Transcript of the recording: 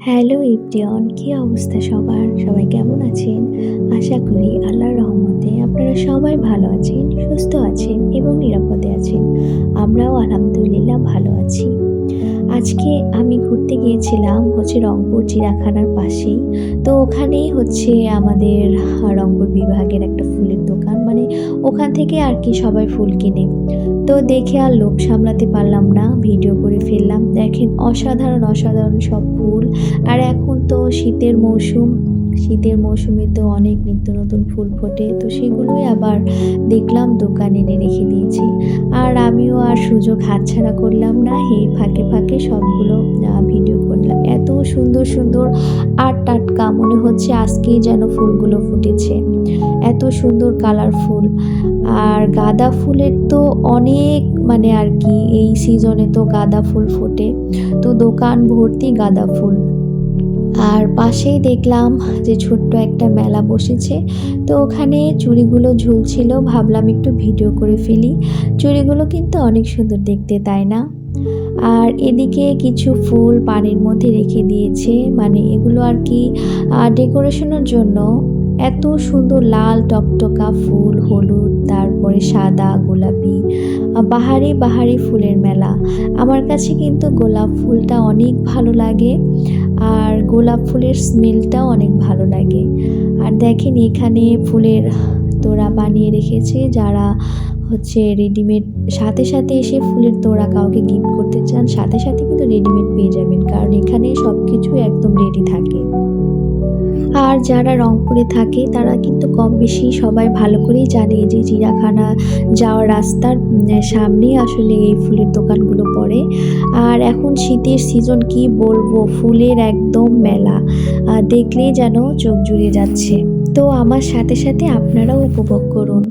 Hello ইবটিয়ন কী অবস্থা সবার? সবাই কেমন আছেন? আশা করি আল্লাহর রহমতে আপনারা সবাই ভালো আছেন, সুস্থ আছেন এবং নিরাপদে আছেন। আমরাও আলহামদুলিল্লাহ ভালো আছি। আজকে আমি ঘুরতে গিয়েছিলাম হচ্ছে রংপুর চিড়াখানার পাশেই। তো ওখানেই হচ্ছে আমাদের রংপুর বিভাগের একটা ফুলের দোকান। মানে ওখান থেকে আর কি সবাই ফুল কিনে। তো দেখে আর লোভ সামলাতে পারলাম না। ভিডিও করে ফেললাম। দেখেন, অসাধারণ অসাধারণ সব ফুল। আর এখন তো শীতের মৌসুম। শীতের মৌসুমে তো অনেক নিত্য নতুন ফুল ফোটে। তো সেগুলোই আবার দেখলাম, দোকানে এনে রেখে দিয়েছি। আর আমিও আর সুযোগ হাতছাড়া করলাম না। এই ফাঁকে ফাঁকে সবগুলো ভিডিও করলাম। এত সুন্দর সুন্দর আর টাটকা। মনে হচ্ছে আজকেই যেন ফুলগুলো ফুটেছে। এত সুন্দর কালারফুল আর গাঁদা ফুলের তো অনেক মানে আর কি, এই সিজনে তো গাঁদা ফুল ফোটে। তো দোকান ভর্তি গাঁদা ফুল। আর পাশেই দেখলাম যে ছোট্ট একটা মেলা বসেছে। তো ওখানে চুড়িগুলো ঝুলছিল, ভাবলাম একটু ভিডিও করে ফেলি। চুড়িগুলো কিন্তু অনেক সুন্দর দেখতে, তাই না? আর এদিকে কিছু ফুল পানির মধ্যে রেখে দিয়েছে। মানে এগুলো আর কি ডেকোরেশনের জন্য এত সুন্দর লাল টকটকা ফুল, হলুদ, তারপরে সাদা, গোলাপি বাহারি বাহারি ফুলের মেলা। আমার কাছে কিন্তু গোলাপ ফুলটা অনেক ভালো লাগে আর গোলাপ ফুলের স্মেলটাও অনেক ভালো লাগে। আর দেখেন এখানে ফুলের তোড়া বানিয়ে রেখেছে যারা হচ্ছে রেডিমেড সাথে সাথে এসে ফুলের তোড়া কাউকে গিফট করতে চান, সাথে সাথে কিন্তু রেডিমেড পেয়ে যাবেন, কারণ এখানে সব কিছু একদম রেডি থাকে। আর যারা রংপুরে থাকে, তারা কিন্তু কম বেশি সবাই ভালো করেই জানে যে চিড়াখানা যাওয়ার রাস্তার সামনেই আসলে এই ফুলের দোকানগুলো পড়ে। আর এখন শীতের সিজন কি বলব, ফুলের একদম মেলা। দেখলেই যেন চোখ জুড়ে যাচ্ছে। তো আমার সাথে সাথে আপনারাও উপভোগ করুন।